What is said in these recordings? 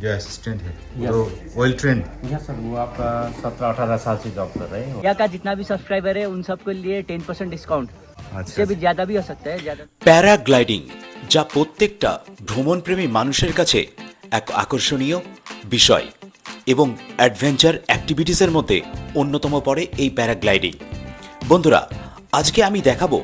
जो असिस्टेंट है Yes. तो वेल ट्रेंड यस सर वो आपका सत्रह अठारह साल से जॉब कर रहे हैं यहाँ का जितना भी सब्सक्राइबर है उन सबके लिए टेन परसेंट डिस्काउंट अच्छा इससे भी ज्यादा भी हो सकता है ज्यादा প্যারাগ্লাইডিং যা প্রত্যেকটা ভ্রমণপ্রেমী মানুষের কাছে এক আকর্ষণীয় বিষয় এবং অ্যাডভেঞ্চার অ্যাক্টিভিটিসের মধ্যে অন্যতম পড়ে এই প্যারাগ্লাইডিং বন্ধুরা আজকে আমি দেখাবো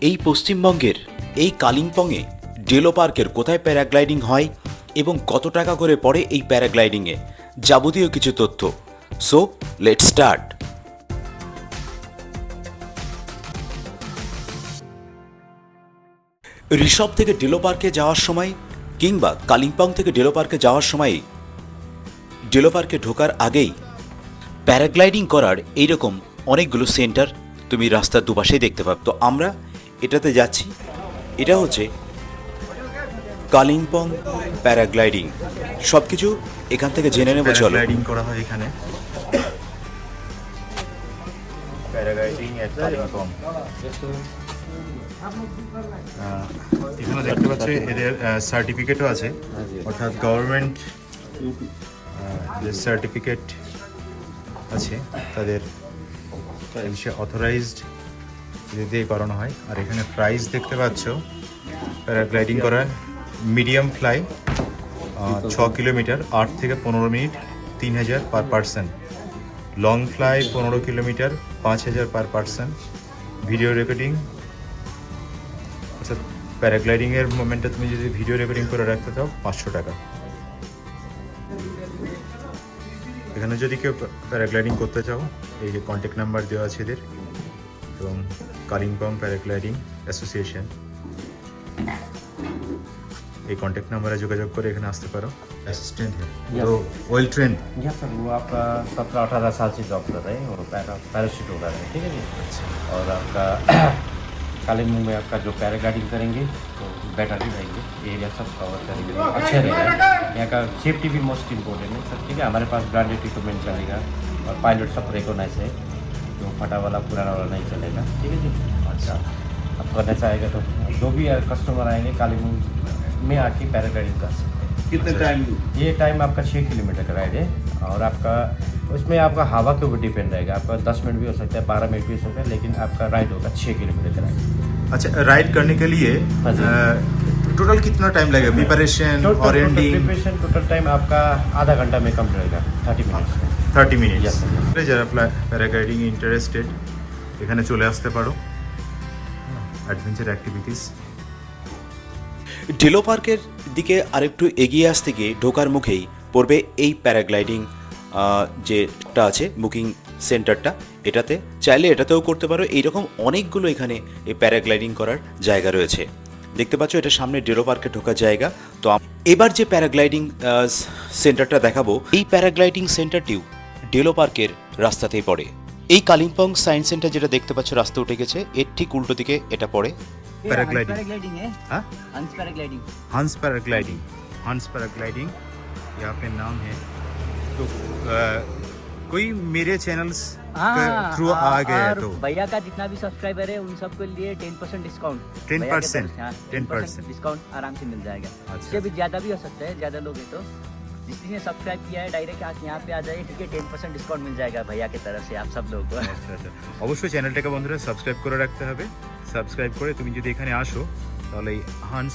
এই পশ্চিমবঙ্গের এই কালিম্পংয়ে ডেলো পার্কের কোথায় প্যারাগ্লাইডিং হয় এবং কত টাকা করে পড়ে এই প্যারাগ্লাইডিংয়ে? যাবতীয় কিছু তথ্য। সো লেট স্টার্ট ঋষভ থেকে ডেলো পার্কে যাওয়ার সময় কিংবা কালিম্পং থেকে ডেলো পার্কে যাওয়ার সময় ডেলো পার্কে ঢোকার আগেই প্যারাগ্লাইডিং করার এইরকম অনেকগুলো সেন্টার তুমি রাস্তার দুপাশেই দেখতে পাবে। তো আমরা এটাতে যাচ্ছি। এটা হচ্ছে কালিম্পং প্যারাগ্লাইডিং। সব কিছু এখান থেকে জেনে নেব, চলো। প্যারাগ্লাইডিং করা হয় এখানে। প্যারাগ্লাইডিং এট এখানে দেখতে পাচ্ছি এদের সার্টিফিকেটও আছে। অর্থাৎ গভর্নমেন্ট যে সার্টিফিকেট আছে, তাদের বিষয়ে অথরাইজড দিয়ে করানো হয়। আর এখানে প্রাইস দেখতে পাচ্ছ। প্যারাগ্লাইডিং করার মিডিয়াম ফ্লাই ছ কিলোমিটার আট থেকে পনেরো মিনিট তিন হাজার পার পার্সন লং ফ্লাই পনেরো কিলোমিটার পাঁচ হাজার পার পার্সন ভিডিও রেকর্ডিং অর্থাৎ প্যারাগ্লাইডিংয়ের মোমেন্টে তুমি যদি ভিডিও রেকর্ডিং করে রাখতে চাও পাঁচশো টাকা। এখানে যদি কেউ প্যারাগ্লাইডিং করতে চাও এই যে কন্ট্যাক্ট নাম্বার দেওয়া আছে এদের এবং কালিম্পং প্যারাগ্লাইডিং অ্যাসোসিয়েশন এই কন্ট্যাক্ট নাম্বারে যোগাযোগ করে এখানে আসতে পারো অ্যাসিস্ট্যান্ট है Yes. तो वेल ट्रेंड यस सर वो आपका सत्रह अठारह साल से जॉब कर रहे हैं और पैरा पैराशूट उड़ा रहे हैं ठीक है जी और आपका कालीमुंग में आपका जो पैराग्लाइडिंग करेंगे तो बेटर ही रहेंगे एरिया सब कवर करेंगे तो अच्छे रहेगा यहाँ का सेफ्टी भी मोस्ट इम्पोर्टेंट है सर ठीक है हमारे पास ब्रांडेड इक्विपमेंट चलेगा और पायलट सब रिकोनाइज है जो फटा वाला पुराना वाला नहीं चलेगा ठीक है जी अच्छा आप करना चाहेगा तो जो भी कस्टमर आएंगे कालीमुंग में आके पैराग्लाइडिंग कर सकते हैं कितने टाइम ये टाइम आपका छः किलोमीटर का राइड है और आपका उसमें आपका हवा के ऊपर डिपेंड रहेगा आपका दस मिनट भी हो सकता है बारह मिनट भी हो सकता है लेकिन आपका राइड होगा छः किलोमीटर का राइड अच्छा राइड करने के लिए हाँ जी। टोटल कितना टाइम लगेगा preparation orienting preparation total time आपका आधा घंटा में कम रहेगा थर्टी मिनट्स में থার্টি মিনিটস Yes, sir. যারা প্যারাগ্লাইডিং ইন্টারেস্টেড এখানে চলে আসতে পারো অ্যাডভেঞ্চার অ্যাক্টিভিটিস ডেলো পার্কের দিকে আরেকটু এগিয়ে আসতে গিয়ে ঢোকার মুখেই পড়বে এই প্যারাগ্লাইডিং যেটা আছে, বুকিং সেন্টারটা। এটাতে চাইলে এটাতেও করতে পারো। এইরকম অনেকগুলো এখানে এই প্যারাগ্লাইডিং করার জায়গা রয়েছে। দেখতে পাচ্ছ, এটা সামনে ডেলো পার্কে ঢোকার জায়গা। তো এবার যে প্যারাগ্লাইডিং সেন্টারটা দেখাবো, এই প্যারাগ্লাইডিং সেন্টারটিও ডেলো পার্কের রাস্তাতেই পড়ে। এই কালিম্পং সায়েন্স সেন্টার যেটা দেখতে পাচ্ছ, রাস্তা উঠে গেছে। এর ঠিক উল্টো দিকে এটা পড়ে। पैराग्लाइडिंग है हाँ हंस पैराग्लाइडिंग हंस पैराग्लाइडिंग हंस पैराग्लाइडिंग यहाँ पे नाम है। तो कोई मेरे चैनल्स थ्रू आ गया और तो? भैया का जितना भी सब्सक्राइबर है उन सबके लिए ten percent discount 10%? Ten 10% percent discount आराम से मिल जाएगा। अच्छा, भी ज़्यादा भी हो सकता है ज़्यादा लोग हैं तो। जिसने सब्सक्राइब किया है डायरेक्ट आज यहाँ पे आ जाइए ठीक है टेन परसेंट डिस्काउंट मिल जाएगा भैया की तरफ से आप सब लोगों को আচ্ছা আচ্ছা অবশ্যই চ্যানেলটাকে বন্ধুরা সাবস্ক্রাইব করে রাখতে হবে সাবস্ক্রাইব করে তুমি যদি এখানে আসো তাহলে এই হান্স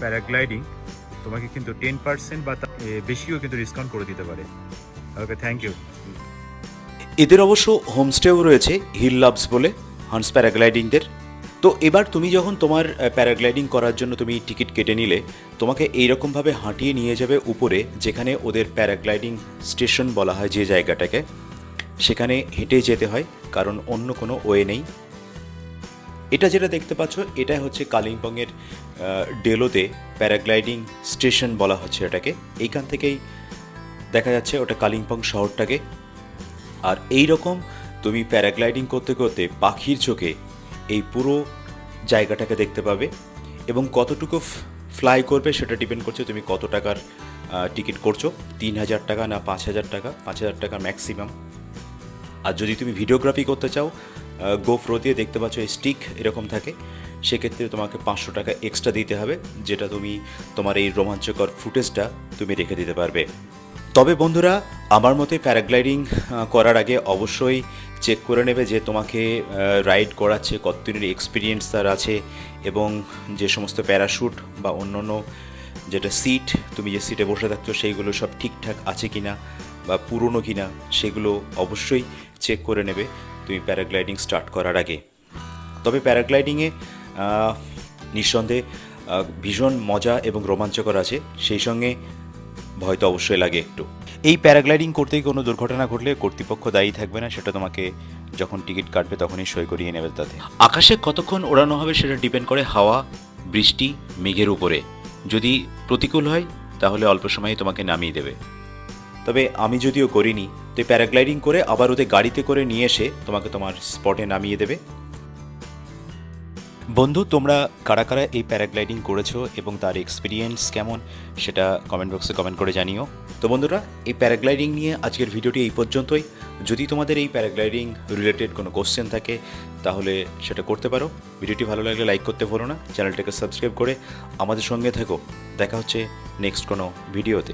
প্যারাগ্লাইডিং তোমাকে কিন্তু টেন পার্সেন্ট বা তার, এ, বেশিও কিন্তু ডিসকাউন্ট করে দিতে পারে ওকে থ্যাংক ইউ এদের অবশ্য হোমস্টেও রয়েছে হিল লাভস বলে হান্স প্যারাগ্লাইডিংদের তো এবার তুমি যখন তোমার প্যারাগ্লাইডিং করার জন্য তুমি টিকিট কেটে নিলে, তোমাকে এইরকমভাবে হাঁটিয়ে নিয়ে যাবে উপরে, যেখানে ওদের প্যারাগ্লাইডিং স্টেশন বলা হয় যে জায়গাটাকে, সেখানে হেঁটে যেতে হয়, কারণ অন্য কোনো ওয়ে নেই। এটা যেটা দেখতে পাচ্ছ এটা হচ্ছে কালিম্পংয়ের ডেলোতে প্যারাগ্লাইডিং স্টেশন বলা হচ্ছে এটাকে এইখান থেকেই দেখা যাচ্ছে ওটা কালিম্পং শহরটাকে। আর এই রকম তুমি প্যারাগ্লাইডিং করতে করতে পাখির চোখে এই পুরো জায়গাটাকে দেখতে পাবে এবং কতটুকু ফ্লাই করবে সেটা ডিপেন্ড করছে তুমি কত টাকার টিকিট করছ। তিন হাজার টাকা না পাঁচ হাজার টাকা? পাঁচ হাজার টাকা ম্যাক্সিমাম আর যদি তুমি ভিডিওগ্রাফি করতে চাও গোফ্রো দিয়ে দেখতে পাচ্ছ স্টিক এরকম থাকে, সেক্ষেত্রে তোমাকে পাঁচশো টাকা এক্সট্রা দিতে হবে, যেটা তুমি তোমার এই রোমাঞ্চকর ফুটেজটা তুমি রেখে দিতে পারবে। তবে বন্ধুরা, আমার মতে প্যারাগ্লাইডিং করার আগে অবশ্যই চেক করে নেবে যে তোমাকে রাইড করাচ্ছে কত দিনের এক্সপিরিয়েন্স তার আছে এবং যে সমস্ত প্যারাশুট বা অন্যান্য যেটা সিট তুমি যে সিটে বসে থাকছো, সেইগুলো সব ঠিকঠাক আছে কিনা বা পুরনো কিনা, সেগুলো অবশ্যই চেক করে নেবে তুমি প্যারাগ্লাইডিং স্টার্ট করার আগে। তবে প্যারাগ্লাইডিংয়ে নিঃসন্দেহে ভীষণ মজা এবং রোমাঞ্চকর আছে। সেই সঙ্গে ভয় তো অবশ্যই লাগে একটু। এই প্যারাগ্লাইডিং করতে কোনো দুর্ঘটনা ঘটলে কর্তৃপক্ষ দায়ী থাকবে না সেটা তোমাকে যখন টিকিট কাটবে তখনই সই করিয়ে নেবে তাতে। আকাশে কতক্ষণ ওড়ানো হবে সেটা ডিপেন্ড করে হাওয়া বৃষ্টি মেঘের উপরে। যদি প্রতিকূল হয় তাহলে অল্প সময়ে তোমাকে নামিয়ে দেবে। তবে আমি যদিও করিনি তো প্যারাগ্লাইডিং করে আবার ওদের গাড়িতে করে নিয়ে এসে তোমাকে তোমার স্পটে নামিয়ে দেবে। বন্ধু, তোমরা কারা কারা এই প্যারাগ্লাইডিং করেছ এবং তার এক্সপিরিয়েন্স কেমন, সেটা কমেন্ট বক্সে কমেন্ট করে জানিও। তো বন্ধুরা, এই প্যারাগ্লাইডিং নিয়ে আজকের ভিডিওটি এই পর্যন্তই। যদি তোমাদের এই প্যারাগ্লাইডিং রিলেটেড কোনো কোশ্চেন থাকে, তাহলে সেটা করতে পারো। ভিডিওটি ভালো লাগলে লাইক করতে ভুলো না। চ্যানেলটাকে সাবস্ক্রাইব করে আমাদের সঙ্গে থেকো। দেখা হচ্ছে নেক্সট কোনো ভিডিওতে।